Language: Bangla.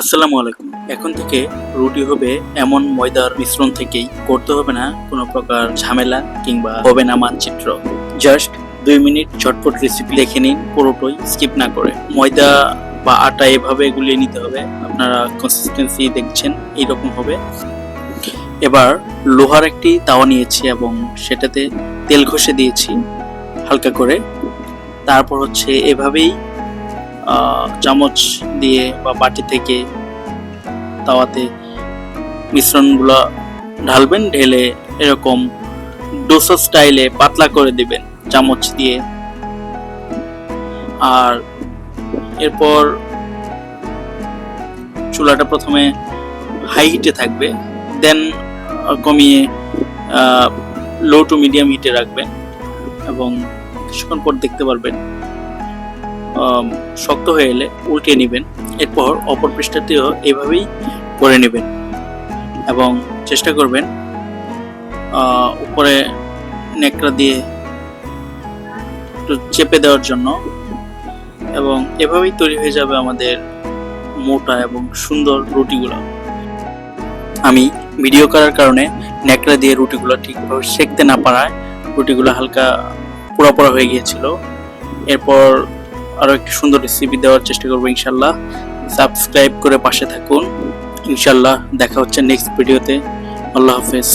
আসসালামু আলাইকুম। এখন থেকে রুটি হবে এমন ময়দার মিশ্রণ থেকেই। করতে হবে না কোনো প্রকার ঝামেলা কিংবা হবে না মানচিত্র। জাস্ট দুই মিনিট ঝটপট রেসিপি দেখে নিন পুরোটাই স্কিপ না করে। ময়দা বা আটা এভাবে গুলিয়ে নিতে হবে। আপনারা কনসিস্টেন্সি দেখছেন, এইরকম হবে। এবার লোহার একটি তাওয়া নিয়েছি এবং সেটাতে তেল ঘষে দিয়েছি হালকা করে। তারপর হচ্ছে এভাবেই চামচ দিয়ে বা বাটি থেকে তাওয়াতে মিশ্রণগুলো ঢালবেন, ঢেলে এরকম ডোসা স্টাইলে পাতলা করে দিবেন চামচ দিয়ে। আর এরপর চুলাটা প্রথমে হাই হিটে থাকবে দেন কমিয়ে লো টু মিডিয়াম হিটে রাখবেন এবং কিছুক্ষণ পর দেখতে পারবেন শক্ত হয়ে এলে উল্টিয়ে নেবেন। এরপর অপর পৃষ্ঠাটিও এভাবেই করে নেবেন এবং চেষ্টা করবেন উপরে নেকড়া দিয়ে একটু চেপে দেওয়ার জন্য। এবং এভাবেই তৈরি হয়ে যাবে আমাদের মোটা এবং সুন্দর রুটিগুলো। আমি ভিডিও করার কারণে ন্যাকড়া দিয়ে রুটিগুলো ঠিকভাবে সেঁকতে না পারায় রুটিগুলো হালকা পোড়া পোড়া হয়ে গিয়েছিল। এরপর আরও একটি সুন্দর রেসিপি দেওয়ার চেষ্টা করব ইনশাল্লাহ। সাবস্ক্রাইব করে পাশে থাকুন। ইনশাল্লাহ দেখা হচ্ছে নেক্সট ভিডিওতে আল্লাহ হাফেজ।